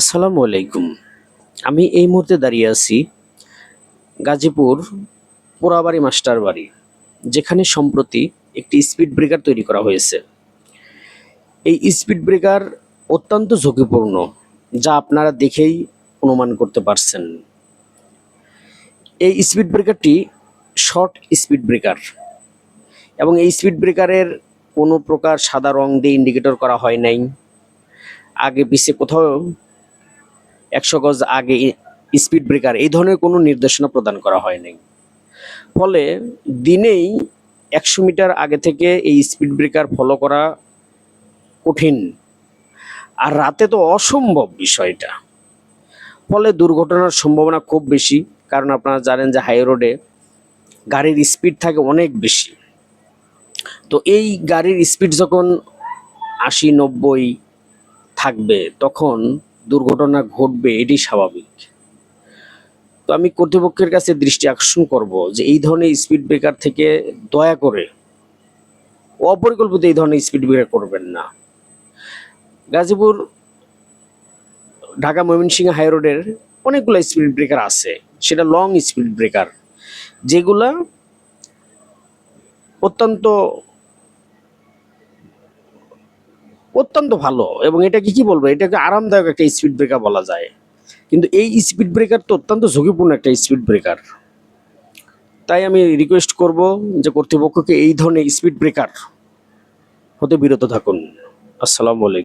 আসসালামু আলাইকুম। আমি এই মুহূর্তে দাঁড়িয়ে আছি গাজীপুর পোড়াবাড়ি মাস্টার বাড়ি, যেখানে সম্প্রতি একটি স্পিড ব্রেকার তৈরি করা হয়েছে। এই স্পিড ব্রেকার অত্যন্ত ঝুঁকিপূর্ণ, যা আপনারা দেখেই অনুমান করতে পারছেন। এই স্পিড ব্রেকারটি শর্ট স্পিড ব্রেকার এবং এই স্পিড ব্রেকারের কোনো প্রকার সাদা রং দিয়ে ইন্ডিকেটর করা হয় নাই। আগে পিছে কোথাও একশো গজ আগে স্পিড ব্রেকার এই ধরনের কোনো নির্দেশনা প্রদান করা হয়নি ফলে দিনেই একশো মিটার আগে থেকে এই স্পিড ব্রেকার ফলো করা কঠিন। আর রাতে তো অসম্ভব বিষয়টা। ফলে দুর্ঘটনার সম্ভাবনা খুব বেশি, কারণ আপনারা জানেন যে হাই রোডে গাড়ির স্পিড থাকে অনেক বেশি। তো এই গাড়ির স্পিড যখন আশি, নব্বই থাকবে, তখন দুর্ঘটনা ঘটবে এটি স্বাভাবিক। তো আমি কর্তৃপক্ষের কাছে দৃষ্টি আকর্ষণ করব যে এই ধরনের স্পিড ব্রেকার থেকে দয়া করে অপরিকল্পিত এই ধরনের স্পিড ব্রেকার করবেন না। গাজীপুর, ঢাকা ময়মনসিংহ হাই রোডের অনেকগুলো স্পিড ব্রেকার আছে, সেটা লং স্পিড ব্রেকার যেগুলা অত্যন্ত অত্যন্ত ভালো এবং এটাকে কি বলব? এটাকে আরামদায়ক একটা স্পিড ব্রেকার বলা যায়। কিন্তু এই স্পিড ব্রেকার তো অত্যন্ত ঝুঁকিপূর্ণ একটা স্পিড ব্রেকার তাই আমি রিকোয়েস্ট করব যে কর্তৃপক্ষকে এই ধরনের স্পিড ব্রেকার হতে বিরত থাকুন। আসসালামু আলাইকুম।